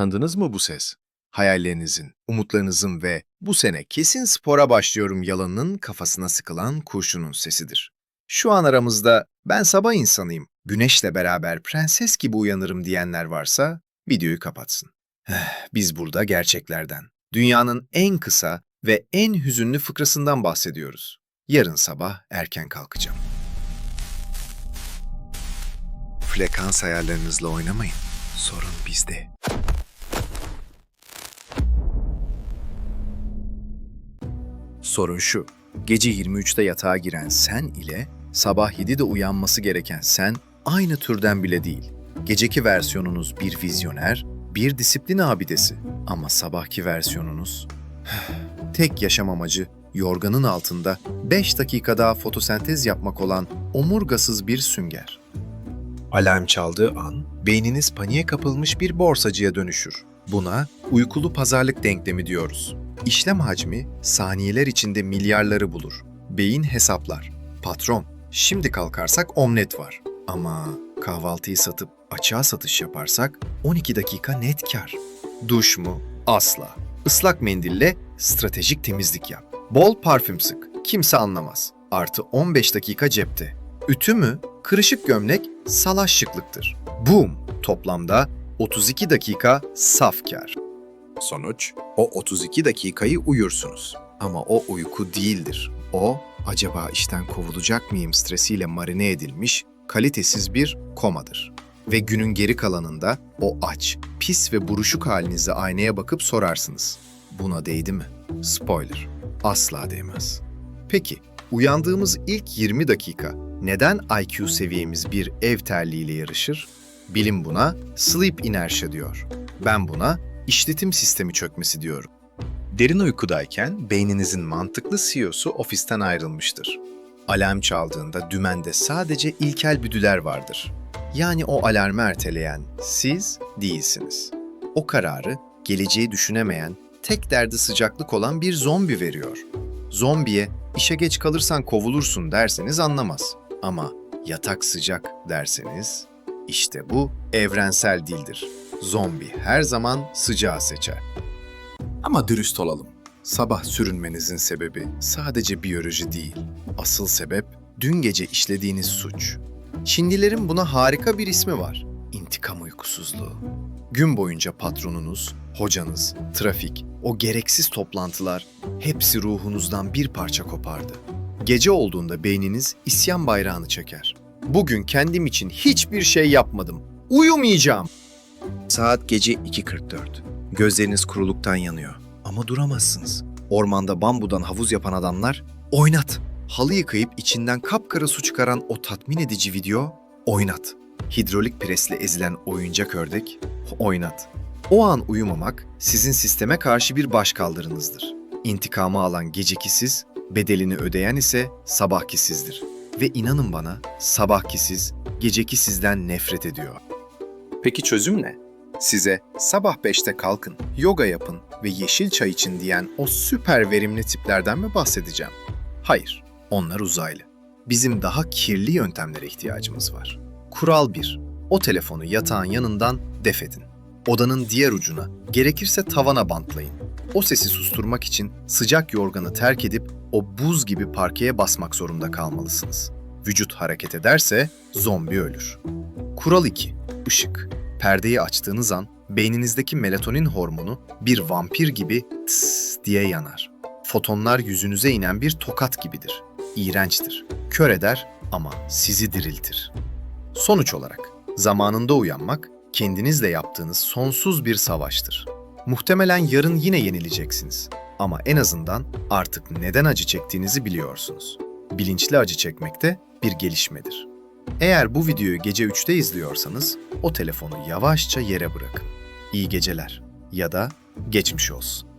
Tanıdınız mı bu ses? Hayallerinizin, umutlarınızın ve bu sene kesin spora başlıyorum yalanının kafasına sıkılan kurşunun sesidir. Şu an aramızda ben sabah insanıyım, güneşle beraber prenses gibi uyanırım diyenler varsa videoyu kapatsın. Eh, Biz burada gerçeklerden, dünyanın en kısa ve en hüzünlü fıkrasından bahsediyoruz. Yarın sabah erken kalkacağım. Frekans ayarlarınızla oynamayın. Sorun bizde. Sorun şu. Gece 23'te yatağa giren sen ile sabah 7'de uyanması gereken sen aynı türden bile değil. Geceki versiyonunuz bir vizyoner, bir disiplin abidesi. Ama sabahki versiyonunuz tek yaşam amacı yorganın altında 5 dakika daha fotosentez yapmak olan omurgasız bir sünger. Alarm çaldığı an beyniniz paniğe kapılmış bir borsacıya dönüşür. Buna uykulu pazarlık denklemi diyoruz. İşlem hacmi saniyeler içinde milyarları bulur. Beyin hesaplar. Patron, şimdi kalkarsak omlet var. Ama kahvaltıyı satıp açığa satış yaparsak 12 dakika net kar. Duş mu? Asla. Islak mendille stratejik temizlik yap. Bol parfüm sık. Kimse anlamaz. Artı 15 dakika cepte. Ütü mü? Kırışık gömlek salaş şıklıktır. Boom! Toplamda 32 dakika saf kar. Sonuç, o 32 dakikayı uyursunuz. Ama o uyku değildir. O, acaba işten kovulacak mıyım stresiyle marine edilmiş, kalitesiz bir komadır. Ve günün geri kalanında o aç, pis ve buruşuk halinize aynaya bakıp sorarsınız. Buna değdi mi? Spoiler, asla değmez. Peki, uyandığımız ilk 20 dakika neden IQ seviyemiz bir ev terliğiyle yarışır? Bilim buna sleep inertia diyor. Ben buna işletim sistemi çökmesi diyorum. Derin uykudayken beyninizin mantıklı CEO'su ofisten ayrılmıştır. Alarm çaldığında dümende sadece ilkel büdüler vardır. Yani o alarmı erteleyen siz değilsiniz. O kararı geleceği düşünemeyen, tek derdi sıcaklık olan bir zombi veriyor. Zombiye işe geç kalırsan kovulursun derseniz anlamaz. Ama yatak sıcak derseniz işte bu evrensel dildir. Zombi her zaman sıcağı seçer. Ama dürüst olalım. Sabah sürünmenizin sebebi sadece biyoloji değil. Asıl sebep dün gece işlediğiniz suç. Çinlilerin buna harika bir ismi var. İntikam uykusuzluğu. Gün boyunca patronunuz, hocanız, trafik, o gereksiz toplantılar hepsi ruhunuzdan bir parça kopardı. Gece olduğunda beyniniz isyan bayrağını çeker. Bugün kendim için hiçbir şey yapmadım. Uyumayacağım. Saat gece 2.44. Gözleriniz kuruluktan yanıyor. Ama duramazsınız. Ormanda bambudan havuz yapan adamlar oynat. Halı yıkayıp içinden kapkara su çıkaran o tatmin edici video oynat. Hidrolik presle ezilen oyuncak ördek oynat. O an uyumamak sizin sisteme karşı bir başkaldırınızdır. İntikamı alan geceki siz, bedelini ödeyen ise sabahki sizdir. Ve inanın bana sabahki siz, geceki sizden nefret ediyor. Peki çözüm ne? Size sabah 5'te kalkın, yoga yapın ve yeşil çay için diyen o süper verimli tiplerden mi bahsedeceğim? Hayır, onlar uzaylı. Bizim daha kirli yöntemlere ihtiyacımız var. Kural 1. O telefonu yatağın yanından def edin. Odanın diğer ucuna, gerekirse tavana bantlayın. O sesi susturmak için sıcak yorganı terk edip o buz gibi parkeye basmak zorunda kalmalısınız. Vücut hareket ederse zombi ölür. Kural 2. Işık. Perdeyi açtığınız an beyninizdeki melatonin hormonu bir vampir gibi tıs diye yanar. Fotonlar yüzünüze inen bir tokat gibidir. İğrençtir. Kör eder ama sizi diriltir. Sonuç olarak zamanında uyanmak kendinizle yaptığınız sonsuz bir savaştır. Muhtemelen yarın yine yenileceksiniz. Ama en azından artık neden acı çektiğinizi biliyorsunuz. Bilinçli acı çekmek de bir gelişmedir. Eğer bu videoyu gece 3'te izliyorsanız o telefonu yavaşça yere bırakın. İyi geceler ya da geçmiş olsun.